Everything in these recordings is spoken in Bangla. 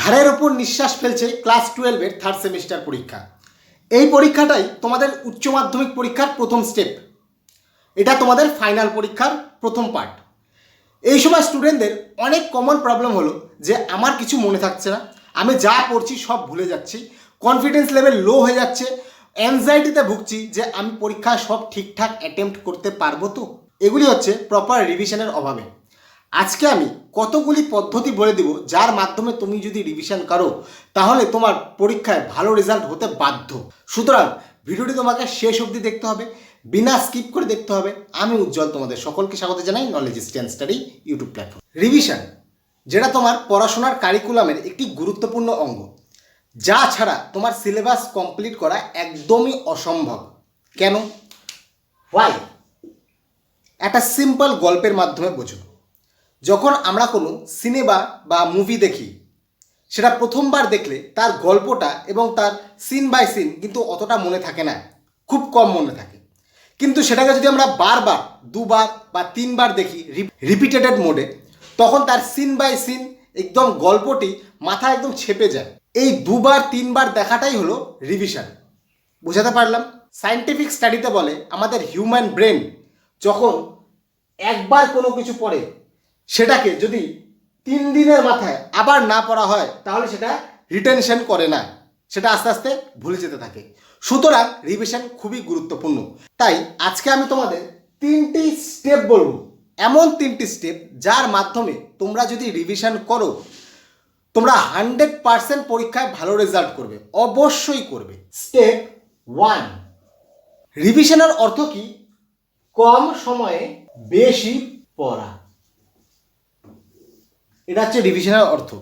ঘাড়ের ওপর নিঃশ্বাস ফেলছে ক্লাস টুয়েলভের থার্ড সেমিস্টার পরীক্ষা। এই পরীক্ষাটাই তোমাদের উচ্চ মাধ্যমিক পরীক্ষার প্রথম স্টেপ এটা তোমাদের ফাইনাল পরীক্ষার প্রথম পার্ট এই সময় স্টুডেন্টদের অনেক কমন প্রবলেম হলো যে আমার কিছু মনে থাকছে না, আমি যা পড়ছি সব ভুলে যাচ্ছি কনফিডেন্স লেভেল লো হয়ে যাচ্ছে অ্যাংজাইটিতে ভুগছি যে আমি পরীক্ষা সব ঠিকঠাক অ্যাটেম্প্ট করতে পারব তো? এগুলি হচ্ছে প্রপার রিভিশনের অভাবে। আজকে আমি কতগুলি পদ্ধতি বলে দিব যার মাধ্যমে তুমি যদি রিভিশন করো, তাহলে তোমার পরীক্ষায় ভালো রেজাল্ট হতে বাধ্য। সুতরাং ভিডিওটি তোমাকে শেষ অবধি দেখতে হবে, বিনা স্কিপ করে দেখতে হবে। আমি উজ্জ্বল তোমাদের সকলকে স্বাগত জানাই knowledge stand study YouTube platform revision যেটা তোমার পড়াশোনার কারিকুলামের একটি গুরুত্বপূর্ণ অঙ্গ, যা ছাড়া তোমার সিলেবাস কমপ্লিট করা একদমই অসম্ভব। কেন? হোয়াই একটা সিম্পল গল্পের মাধ্যমে বোঝো। যখন আমরা কোনো সিনেমা বা মুভি দেখি, সেটা প্রথমবার দেখলে তার গল্পটা এবং তার সিন বাই সিন কিন্তু অতটা মনে থাকে না, খুব কম মনে থাকে। কিন্তু সেটাকে যদি আমরা বারবার, দুবার বা তিনবার দেখি রিপিটেডেড মোডে তখন তার সিন বাই সিন একদম গল্পটি মাথায় একদম ছেপে যায়। এই দুবার, তিনবার দেখাটাই হলো রিভিশন বোঝাতে পারলাম? সায়েন্টিফিক স্টাডিতে বলে আমাদের হিউম্যান ব্রেন যখন একবার কোনো কিছু পড়ে সেটাকে যদি তিন দিনের মাথায় আবার না পড়া হয়, তাহলে সেটা রিটেনশন করে না। সেটা আস্তে আস্তে ভুলে যেতে থাকে। সুতরাং রিভিশন খুবই গুরুত্বপূর্ণ। তাই আজকে আমি তোমাদের তিনটি স্টেপ বলব। এমন তিনটি স্টেপ যার মাধ্যমে তোমরা যদি রিভিশন করো, তোমরা হান্ড্রেড পার্সেন্ট পরীক্ষায় ভালো রেজাল্ট করবে। অবশ্যই করবে। স্টেপ ওয়ান রিভিশনের অর্থ কি? কম সময়ে বেশি পড়া। এটা হচ্ছে রিভিশনের অর্থ।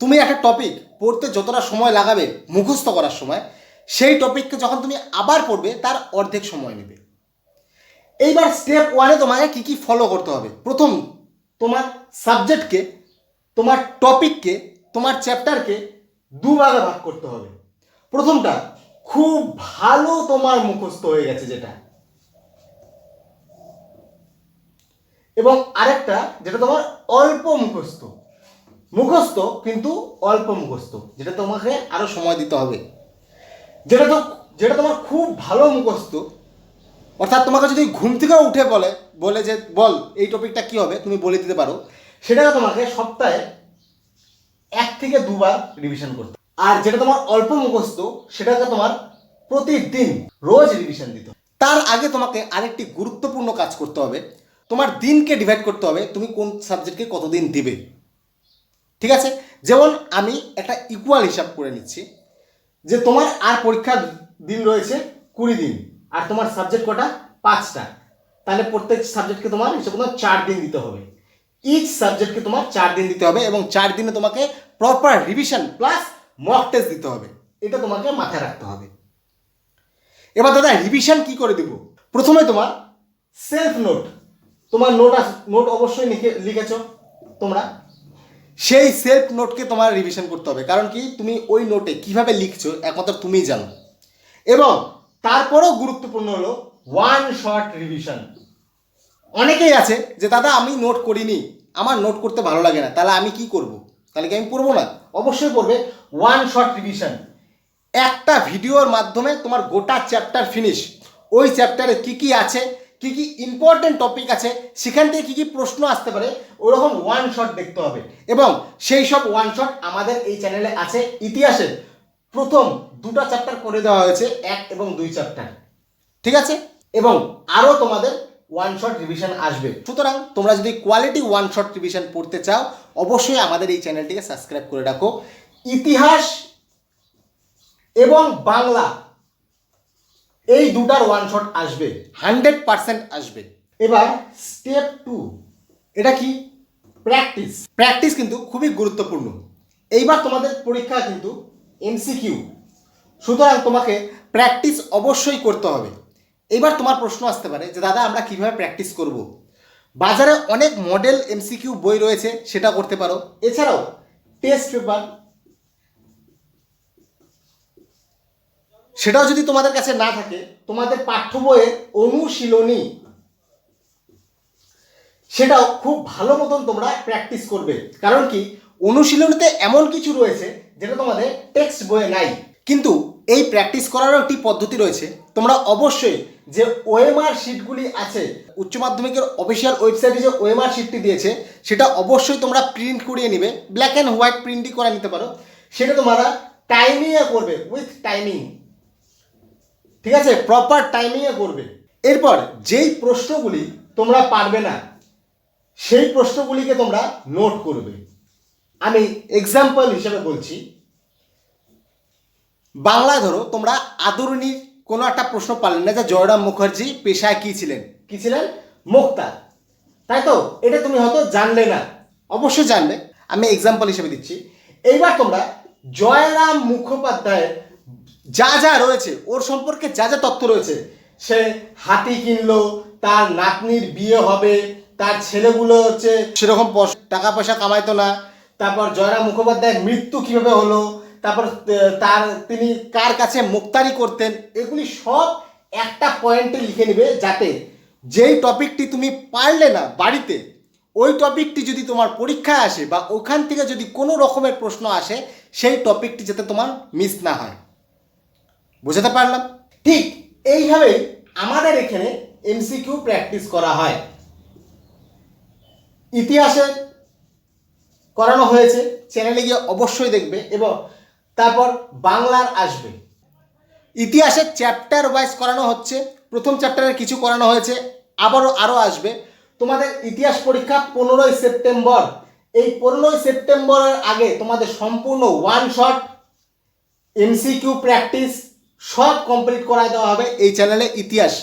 তুমি একটা টপিক পড়তে যতটা সময় লাগাবে মুখস্থ করার সময়, সেই টপিককে যখন তুমি আবার পড়বে, তার অর্ধেক সময় নেবে। এইবার স্টেপ ওয়ানে তোমাকে কী কী ফলো করতে হবে? প্রথম, তোমার সাবজেক্টকে তোমার টপিককে তোমার চ্যাপ্টারকে দুভাগে ভাগ করতে হবে। প্রথমটা, খুব ভালো তোমার মুখস্থ হয়ে গেছে যেটা। এবং আরেকটা, যেটা তোমার অল্প মুখস্থ। মুখস্থ কিন্তু অল্প মুখস্থ, যেটা তোমাকে আরও সময় দিতে হবে। যেটা তো যেটা তোমার খুব ভালো মুখস্থ, অর্থাৎ তোমাকে যদি ঘুম থেকে উঠে বলে বলে যে, বল, এই টপিকটা কি হবে, তুমি বলে দিতে পারো, সেটাকে তোমাকে সপ্তাহে এক থেকে দুবার রিভিশন করতে আর যেটা তোমার অল্প মুখস্থ, সেটাকে তোমার প্রতিদিন রোজ রিভিশন দিতে। তার আগে তোমাকে আরেকটি গুরুত্বপূর্ণ কাজ করতে হবে। তোমার দিনকে ডিভাইড করতে হবে, তুমি কোন সাবজেক্টকে কতদিন দিবে। ঠিক আছে? যেমন আমি একটা ইকুয়াল হিসাব করে নিচ্ছি, যে তোমার আর পরীক্ষার দিন রয়েছে কুড়ি দিন, আর তোমার সাবজেক্ট কটা? পাঁচটা। তাহলে প্রত্যেক সাবজেক্টকে তোমার হিসাব তোমার চার দিন দিতে হবে। ইচ সাবজেক্টকে তোমার চার দিন দিতে হবে এবং চার দিনে তোমাকে proper revision plus mock test দিতে হবে। এটা তোমাকে মাথায় রাখতে হবে। এবার দাদা রিভিশন কি করে দিব? প্রথমে তোমার সেলফ নোট তোমার নোট নোট অবশ্যই লিখে লিখেছো তোমরা। সেই সেলফ নোটকে তোমার রিভিশন করতে হবে। কারণ কি? তুমি ওই নোটে কীভাবে লিখছো, একমাত্র তুমিই জানো। এবং তারপরেও গুরুত্বপূর্ণ হলো ওয়ান শর্ট রিভিশন অনেকেই আছে যে, দাদা, আমি নোট করিনি। আমার নোট করতে ভালো লাগে না। তাহলে আমি কি করব? তাহলে কি আমি পড়ব না? অবশ্যই পড়বে ওয়ান শর্ট রিভিশন একটা ভিডিওর মাধ্যমে তোমার গোটা চ্যাপ্টার ফিনিশ ওই চ্যাপ্টারে কি কি আছে? কি কি ইম্পর্টেন্ট টপিক আছে, সেখান থেকে কি কি প্রশ্ন আসতে পারে, ওরকম ওয়ান শট দেখতে হবে। এবং সেই সব ওয়ান শট আমাদের এই চ্যানেলে আছে ইতিহাসের। প্রথম দুটো চ্যাপ্টার করে দেওয়া হয়েছে, এক এবং দুই চ্যাপ্টার ঠিক আছে? এবং আরও তোমাদের ওয়ান শট রিভিশন আসবে। সুতরাং তোমরা যদি কোয়ালিটি ওয়ান শট রিভিশন পড়তে চাও, অবশ্যই আমাদের এই চ্যানেলটিকে সাবস্ক্রাইব করে রাখো। ইতিহাস এবং বাংলা এই দুটার ওয়ান শট আসবে হান্ড্রেড পার্সেন্ট আসবে। এবার স্টেপ টু এটা কি? প্র্যাকটিস প্র্যাকটিস কিন্তু খুবই গুরুত্বপূর্ণ। এইবার তোমাদের পরীক্ষা কিন্তু এমসিকিউ সুতরাং তোমাকে প্র্যাকটিস অবশ্যই করতে হবে। এইবার তোমার প্রশ্ন আসতে পারে যে, দাদা, আমরা কীভাবে প্র্যাকটিস করব? বাজারে অনেক মডেল এমসিকিউ বই রয়েছে, সেটা করতে পারো। এছাড়াও টেস্ট পেপার সেটাও যদি তোমাদের কাছে না থাকে, তোমাদের পাঠ্য বইয়ের অনুশীলনী, সেটাও খুব ভালো মতন তোমরা প্র্যাকটিস করবে। কারণ কি, অনুশীলনীতে এমন কিছু রয়েছে যেটা তোমাদের টেক্সট বইয়ে নাই। কিন্তু এই প্র্যাকটিস করারও একটি পদ্ধতি রয়েছে। তোমরা অবশ্যই যে ওএমআর শিটগুলি আছে, উচ্চ মাধ্যমিকের অফিসিয়াল ওয়েবসাইটে যে ওএমআর শিটটি দিয়েছে, সেটা অবশ্যই তোমরা প্রিন্ট করিয়ে নিবে। ব্ল্যাক অ্যান্ড হোয়াইট প্রিন্টই করে নিতে পারো। সেটা তোমরা টাইমিংয়ে করবে উইথ টাইমিং ঠিক আছে? প্রপার টাইমিংয়ে করবে। এরপর যেই প্রশ্নগুলি তোমরা পারবে না, সেই প্রশ্নগুলিকে তোমরা নোট করবে। আমি এক্সাম্পল হিসেবে বলছি। বাংলায় ধরো, তোমরা আদরণীর কোনো একটা প্রশ্ন পারলে না যে জয়রাম মুখার্জি পেশায় কি ছিলেন? কি ছিলেন? মুক্তার। তাই তো? এটা তুমি হয়তো জানলে না। অবশ্যই জানলে আমি এক্সাম্পল হিসেবে দিচ্ছি। এইবার তোমরা জয়রাম মুখোপাধ্যায়ের যা যা রয়েছে, ওর সম্পর্কে যা যা তথ্য রয়েছে, সে হাতি কিনলো, তার নাতনির বিয়ে হবে, তার ছেলেগুলো হচ্ছে সেরকম টাকা পয়সা কামাইতো না, তারপর জয়রাম মুখোপাধ্যায়ের মৃত্যু কীভাবে হলো, তারপর তার, তিনি কার কাছে মুক্তারি করতেন, এগুলি সব একটা পয়েন্টে লিখে নেবে যাতে যেই টপিকটি তুমি পারলে না বাড়িতে, ওই টপিকটি যদি তোমার পরীক্ষায় আসে বা ওখান থেকে যদি কোনো রকমের প্রশ্ন আসে, সেই টপিকটি যাতে তোমার মিস না হয়। বুঝাতে পারলাম? ঠিক এইভাবে আমাদের এখানে এমসিকিউ প্র্যাকটিস করা হয়। ইতিহাসে করানো হয়েছে চ্যানেলে গিয়ে অবশ্যই দেখবে এবং তারপর বাংলার আসবে। ইতিহাসের চ্যাপ্টার ওয়াইজ করানো হচ্ছে, প্রথম চ্যাপ্টারে কিছু করানো হয়েছে, আবারও আরও আসবে। তোমাদের ইতিহাস পরীক্ষা পনেরোই সেপ্টেম্বর। এই পনেরোই সেপ্টেম্বরের আগে তোমাদের সম্পূর্ণ ওয়ান শট এমসিকিউ প্র্যাকটিস সব কমপ্লিট করায় দেওয়া হবে এই চ্যানেলে ইতিহাস।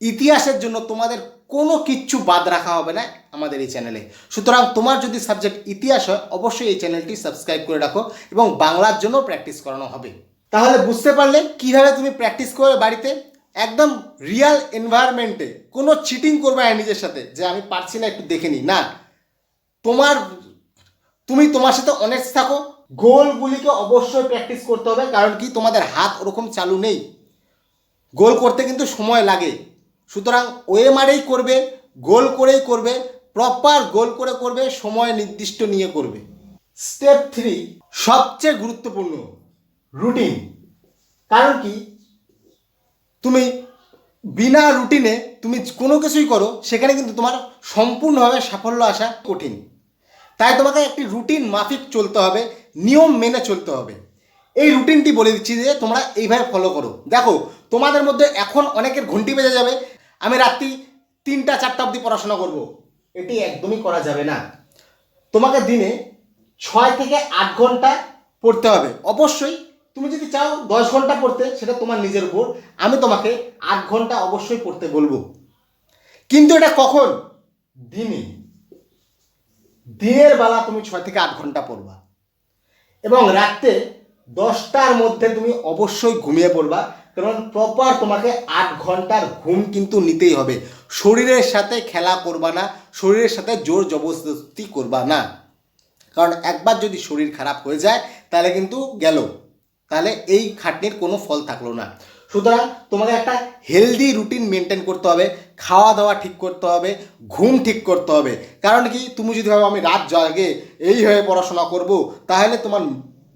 ইতিহাসের জন্য তোমাদের কোনো কিচ্ছু বাদ রাখা হবে না আমাদের এই চ্যানেলে সুতরাং তোমার যদি সাবজেক্ট ইতিহাস হয়, অবশ্যই এই চ্যানেলটি সাবস্ক্রাইব করে রাখো এবং বাংলার জন্য প্র্যাকটিস করানো হবে। তাহলে বুঝতে পারলে কীভাবে তুমি প্র্যাকটিস করবে বাড়িতে? একদম রিয়াল এনভায়রনমেন্টে কোনো চিটিং করবে না নিজের সাথে, যে আমি পারছি না, একটু দেখে নিই। না। তোমার, তুমি তোমার সাথে অনেস্ট থাকো। গোলগুলিকে অবশ্যই প্র্যাকটিস করতে হবে, কারণ কি তোমাদের হাত ওরকম চালু নেই। গোল করতে কিন্তু সময় লাগে। সুতরাং ওএমআরেই করবে, গোল করেই করবে প্রপার গোল করে করবে, সময় নির্দিষ্ট নিয়ে করবে। স্টেপ থ্রি সবচেয়ে গুরুত্বপূর্ণ রুটিন কারণ কি? তুমি বিনা রুটিনে তুমি কোনো কিছুই করো, সেখানে কিন্তু তোমার সম্পূর্ণভাবে সাফল্য আসা কঠিন। তাই তোমাকে একটি রুটিন মাফিক চলতে হবে নিয়ম মেনে চলতে হবে। এই রুটিনটি বলে দিচ্ছি যে তোমরা এইভাবে ফলো করো। দেখো, তোমাদের মধ্যে এখন অনেকের ঘন্টি বেজে যাবে। আমি রাত্রি তিনটা, চারটা অবধি পড়াশোনা করব। এটি একদমই করা যাবে না। তোমাকে দিনে ছয় থেকে আট ঘণ্টা পড়তে হবে। অবশ্যই তুমি যদি চাও দশ ঘণ্টা পড়তে, সেটা তোমার নিজের উপর। আমি তোমাকে আট ঘণ্টা অবশ্যই পড়তে বলব। কিন্তু এটা কখন? দিনে। দিনের বেলা তুমি ছয় থেকে আট ঘণ্টা পড়বা। এবং রাত্রে দশটার মধ্যে তুমি অবশ্যই ঘুমিয়ে পড়বা, কারণ প্রপার তোমাকে আট ঘণ্টার ঘুম কিন্তু নিতেই হবে। শরীরের সাথে খেলা করবা না, শরীরের সাথে জোর জবরদস্তি করবা না। কারণ একবার যদি শরীর খারাপ হয়ে যায়, তাহলে কিন্তু গেল। তাহলে এই খাটনির কোনো ফল থাকল না। সুতরাং তোমাকে একটা হেলদি রুটিন মেনটেন করতে হবে খাওয়া দাওয়া ঠিক করতে হবে, ঘুম ঠিক করতে হবে। কারণ কি? তুমি যদি ভাবো আমি রাত জাগে, এই হয়ে পড়াশোনা করব, তাহলে তোমার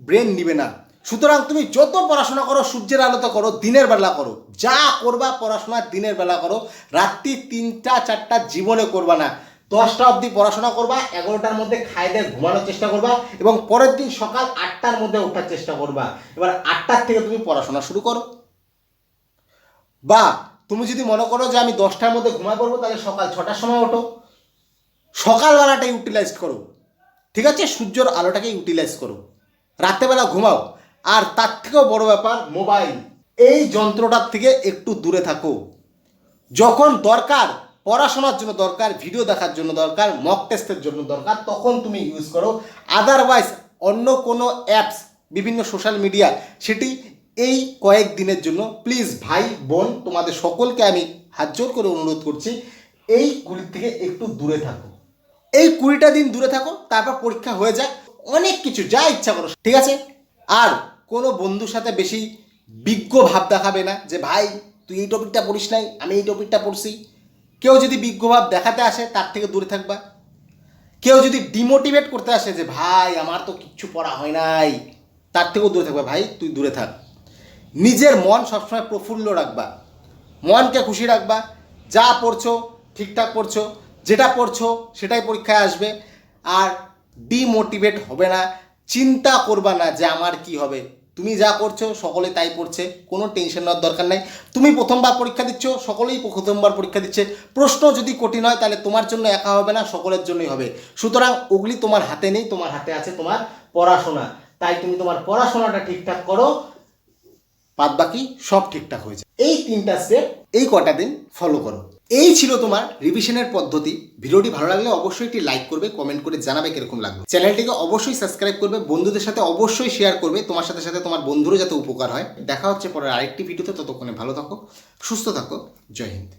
ব্রেন নিবে না। সুতরাং তুমি যত পড়াশোনা করো, সূর্যের আলোতে করো, দিনের বেলা করো। যা করবা পড়াশোনা দিনের বেলা করো, রাত্রি তিনটা, চারটা জীবনে করবা না। দশটা অবধি পড়াশোনা করবা, এগারোটার মধ্যে খাই দিয়ে ঘুমানোর চেষ্টা করবা এবং পরের দিন সকাল আটটার মধ্যে ওঠার চেষ্টা করবা। এবার আটটার থেকে তুমি পড়াশোনা শুরু করো। বা তুমি যদি মনে করো যে আমি দশটার মধ্যে ঘুমায় পড়ব, তাহলে সকাল ছটার সময় ওঠো। সকালবেলাটা ইউটিলাইজ করো। ঠিক আছে? সূর্যর আলোটাকে ইউটিলাইজ করো। রাত্রেবেলা ঘুমাও। আর তার থেকেও বড় ব্যাপার মোবাইল এই যন্ত্রটার থেকে একটু দূরে থাকো। যখন দরকার, পড়াশোনার জন্য দরকার ভিডিও দেখার জন্য দরকার মক টেস্টের জন্য দরকার, তখন তুমি ইউজ করো। আদারওয়াইজ অন্য কোনো অ্যাপস বিভিন্ন সোশ্যাল মিডিয়া সেটি এই কয়েক দিনের জন্য প্লিজ ভাই, বোন, তোমাদের সকলকে আমি হাত জোর করে অনুরোধ করছি এইগুলির থেকে একটু দূরে থাকো। এই কুড়িটা দিন দূরে থাকো, তারপর পরীক্ষা হয়ে যাক। অনেক কিছু, যা ইচ্ছা করো, ঠিক আছে? আর কোনো বন্ধুর সাথে বেশি বিজ্ঞ ভাব দেখাবে না যে, ভাই, তুই এই টপিকটা পড়িস নাই, আমি এই টপিকটা পড়ছি। কেউ যদি বিজ্ঞ ভাব দেখাতে আসে, তার থেকে দূরে থাকবা। কেউ যদি ডিমোটিভেট করতে আসে যে, ভাই, আমার তো কিচ্ছু পড়া হয় নাই, তার থেকেও দূরে থাকবে। ভাই, তুই দূরে থাক। নিজের মন সবসময় প্রফুল্ল রাখবা। মনকে খুশি রাখবা। যা পড়ছো, ঠিকঠাক পড়ছো, যেটা পড়ছো, সেটাই পরীক্ষায় আসবে। আর ডিমোটিভেট হবে না। চিন্তা করবা না যে আমার কি হবে। তুমি যা করছ, সকলে তাই পড়ছে। কোনো টেনশন নেওয়ার দরকার নাই। তুমি প্রথমবার পরীক্ষা দিচ্ছ, সকলেই প্রথমবার পরীক্ষা দিচ্ছে। প্রশ্ন যদি কঠিন হয়, তাহলে তোমার জন্য একা হবে না, সকলের জন্যই হবে। সুতরাং ওগুলি তোমার হাতে নেই, তোমার হাতে আছে তোমার পড়াশোনা। তাই তুমি তোমার পড়াশোনাটা ঠিকঠাক করো বাদ বাকি সব ঠিকঠাক হয়ে যায় এই তিনটা স্টেপ এই কটা দিন ফলো করো। এই ছিল তোমার রিভিশনের পদ্ধতি। ভিডিওটি ভালো লাগলে অবশ্যই একটি লাইক করবে কমেন্ট করে জানাবে কীরকম লাগবে চ্যানেলটিকে অবশ্যই সাবস্ক্রাইব করবে, বন্ধুদের সাথে অবশ্যই শেয়ার করবে, তোমার সাথে সাথে তোমার বন্ধুরও যাতে উপকার হয়। দেখা হচ্ছে পরের আরেকটি ভিডিওতে ততক্ষণে ভালো থাকো, সুস্থ থাকো, জয় হিন্দ।